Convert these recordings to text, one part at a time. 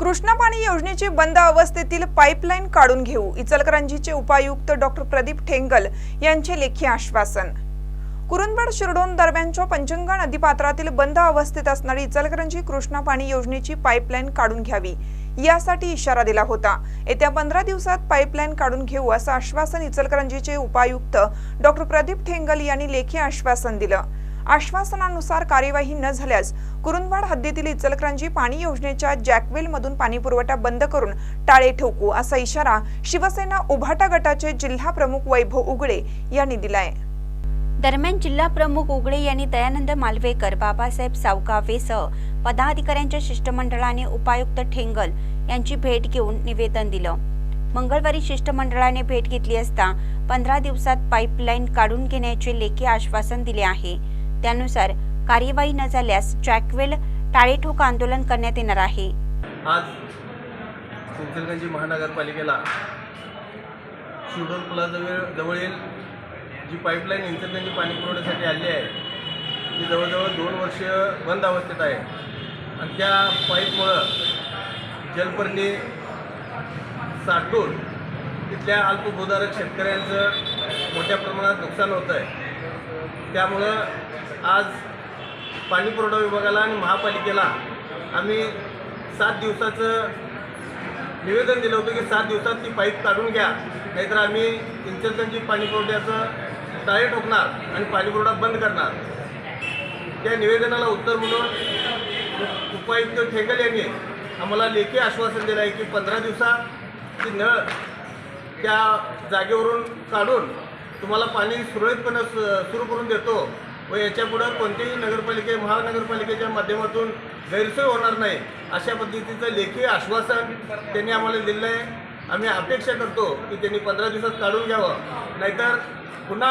कृष्णा पाणी योजनेची बंद अवस्थेतील पाईपलाईन काढून घेऊ इचलकरंजीचे उपायुक्त डॉक्टर प्रदीप ठेंगल यांचे लेखी आश्वासन. कुरुंदवाड शिरडोन दरम्यानच्या पंचंगा नदीपात्रातील बंद अवस्थेत असणारी इचलकरंजी कृष्णा पाणी योजनेची पाईपलाईन काढून घ्यावी यासाठी इशारा दिला होता. येत्या पंधरा दिवसात पाईपलाईन काढून घेऊ असं आश्वासन इचलकरंजीचे उपायुक्त डॉक्टर प्रदीप ठेंगल यांनी लेखी आश्वासन दिलं. आश्वासनानुसार कार्यवाही न झाल्यास कुरुंदवाड हद्दीतील इचलकरंजी पाणी योजनेच्या जॅकवेल मधून बंद करून टाळे ठोकू असा इशारा शिवसेना उभाटा गटाचे जिल्हा प्रमुख वैभव उगडे यांनी दिलाय. दरम्यान जिल्हा प्रमुख उगळे यांनी दयानंद मालवेकर बाबासाहेब सावकावेसह पदाधिकाऱ्यांच्या शिष्टमंडळाने उपायुक्त ठेंगल यांची भेट घेऊन निवेदन दिलं. मंगळवारी शिष्टमंडळाने भेट घेतली असता पंधरा दिवसात पाईपलाईन काढून घेण्याचे लेखी आश्वासन दिले आहे. त्यानुसार कार्यवाही न झाल्यास ट्रॅकवेल टाळेठोक आंदोलन करण्यात येणार आहे. आज इचलकरंजी महानगरपालिकेला शिवडोल पुलाजवळ जवळील जी पाईपलाईन इचलकरंजी पाणी पुरवठ्यासाठी आली आहे ती जवळजवळ दोन वर्ष बंद अवस्थेत आहे. आणि त्या पाईपमुळं जलपर्णी साठून तिथल्या अल्पभूधारक शेतकऱ्यांचं मोठ्या प्रमाणात नुकसान होतं आहे त्यामुळं आज पाणीपुरवठा विभागाला आणि महापालिकेला आम्ही सात दिवसाचं निवेदन दिलं होतं की सात दिवसात ती पाईप काढून घ्या. नाहीतर आम्ही इन्चलकरंजी पाणी पुरवठ्याचं टाळे ठोकणार आणि पाणीपुरवठा बंद करणार. त्या निवेदनाला उत्तर म्हणून उपायुक्त ठेकल यांनी आम्हाला लेखी आश्वासन दिलं आहे की पंधरा दिवसात ती नळ त्या जागेवरून काढून तुम्हाला पाणी सुरळीतपणे सु- सुरू करून देतो. व याच्यापुढं कोणतेही नगरपालिके महानगरपालिकेच्या माध्यमातून गैरसोय होणार नाही अशा पद्धतीचं लेखी आश्वासन त्यांनी आम्हाला दिलं आहे. आम्ही अपेक्षा करतो की त्यांनी पंधरा दिवसात काढून घ्यावं नाहीतर पुन्हा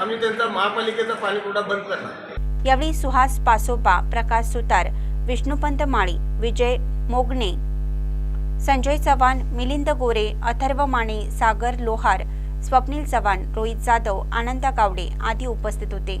आम्ही त्यांचा महापालिकेचा पाणीपुरवठा बंद करणार. यावेळी सुहास पासोपा प्रकाश सुतार विष्णुपंत माळी विजय मोगणे संजय चव्हाण मिलिंद गोरे अथर्व माने सागर लोहार स्वप्नील चव्हाण रोहित जाधव आनंदा गावडे आदी उपस्थित होते.